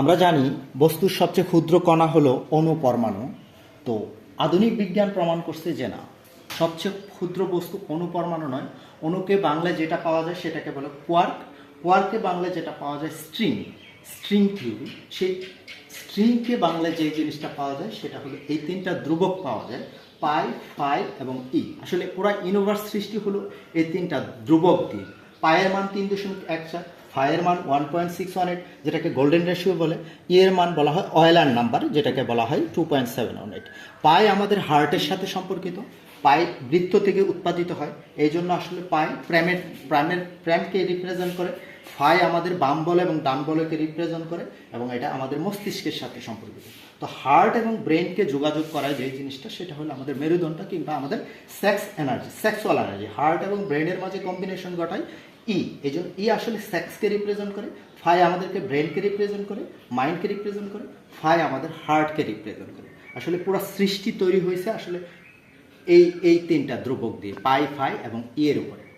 আমরা জানি বস্তুর সবচেয়ে ক্ষুদ্র কণা হলো অণু পরমাণু। তো আধুনিক বিজ্ঞান প্রমাণ করছে যে না, সবচেয়ে ক্ষুদ্র বস্তু অণু পরমাণু নয়, অণুকে বাংলায় যেটা পাওয়া যায় সেটাকে বলে কোয়ার্ক কোয়ার্কে বাংলায় যেটা পাওয়া যায় স্ট্রিং স্ট্রিং থিওরি সেই স্ট্রিংকে বাংলায় যে জিনিসটা পাওয়া যায় সেটা হলো এই তিনটা ধ্রুবক পাওয়া যায়, পাই, ফাই এবং ই। আসলে পুরো ইউনিভার্স সৃষ্টি হলো এই তিনটা ধ্রুবক দিয়ে। পায়ের মান তিন দশমিক এক চার ফায়ের মান one point six one eight যেটাকে গোল্ডেন রেশিও বলে ইয়ের মান বলা হয় অয়েলার নাম্বার যেটাকে বলা হয় two point seven one eight পাই আমাদের হার্টের সাথে সম্পর্কিত। পাই বৃত্ত থেকে উৎপাদিত হয়। এই জন্য আসলে পাই প্রেমের প্রামের প্রেমকে রিপ্রেজেন্ট করে। ফাই আমাদের বাম বল এবং ডান বলকে রিপ্রেজেন্ট করে এবং এটা আমাদের মস্তিষ্কের সাথে সম্পর্কিত। তো হার্ট এবং ব্রেনকে যোগাযোগ করায় যে জিনিসটা, সেটা হলো আমাদের মেরুদণ্ড কিংবা আমাদের sex energy sexual energy heart এবং ব্রেনের মাঝে কম্বিনেশন ঘটায় ই এই জন্য ই আসলে সেক্সকে রিপ্রেজেন্ট করে ফাই আমাদেরকে ব্রেনকে রিপ্রেজেন্ট করে মাইন্ডকে রিপ্রেজেন্ট করে ফাই আমাদের হার্টকে রিপ্রেজেন্ট করে। আসলে পুরো সৃষ্টি তৈরি হয়েছে, আসলে এই এই তিনটা ধ্রুবক দিয়ে পাই ফাই এবং ই এর উপরে।